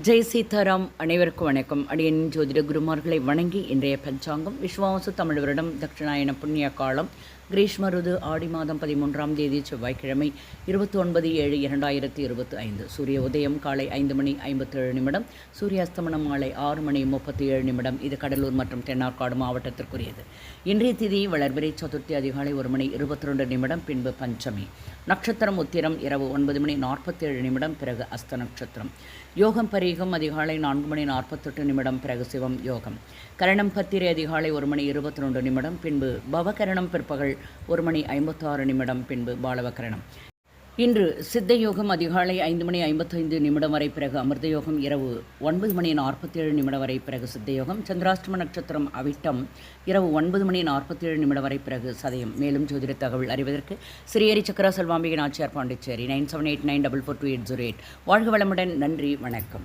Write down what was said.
ஜெய் சீதாராம் அனைவருக்கும் வணக்கம். அடியன் ஜோதிட குருமார்களை வணங்கி இன்றைய பஞ்சாங்கம். விஸ்வாச தமிழ் வருடம் தட்சிணாயன புண்ணிய காலம் கிரீஷ்ம ருது ஆடி மாதம் பதிமூன்றாம் தேதி செவ்வாய்க்கிழமை இருபத்தி ஒன்பது ஏழு இரண்டாயிரத்தி இருபத்தி ஐந்து. சூரிய உதயம் காலை ஐந்து மணி ஐம்பத்தேழு நிமிடம் சூரிய அஸ்தமனம் மாலை ஆறு மணி முப்பத்தி ஏழு நிமிடம். இது கடலூர் மற்றும் தென்னார்காடு மாவட்டத்திற்குரியது. இன்றைய திதி வளர்பிறை சதுர்த்தி அதிகாலை ஒரு மணி இருபத்தி ரெண்டு நிமிடம் பின்பு பஞ்சமி. நட்சத்திரம் உத்திரம் இரவு ஒன்பது மணி நாற்பத்தேழு நிமிடம் பிறகு அஸ்த நட்சத்திரம். யோகம் பரீகம் அதிகாலை நான்கு மணி நாற்பத்தெட்டு நிமிடம் பிறகு சிவம் யோகம். கரணம் பத்திரை அதிகாலை ஒரு மணி இருபத்தி ரெண்டு நிமிடம் பின்பு பவகரணம் பிற்பகல் ஒரு மணி ஐம்பத்தாறு நிமிடம் பின்பு பாலவக்கரணம். இன்று சித்த யோகம் அதிகாலை ஐந்து மணி ஐம்பத்தைந்து நிமிடம் வரை பிறகு அமிர்த யோகம் இரவு ஒன்பது மணி நாற்பத்தேழு நிமிடம் வரை பிறகு சித்த யோகம் சந்திராஷ்டம நட்சத்திரம் அவிட்டம் இரவு ஒன்பது மணி நாற்பத்தேழு நிமிடம் வரை பிறகு சதயம். மேலும் ஜோதிட தகவல் அறிவதற்கு சிறியரி Chakra Selvambigai Nachiyar Pondicherry nine seven eight nine double four two eight zero eight. வாழ்க வளமுடன் நன்றி வணக்கம்.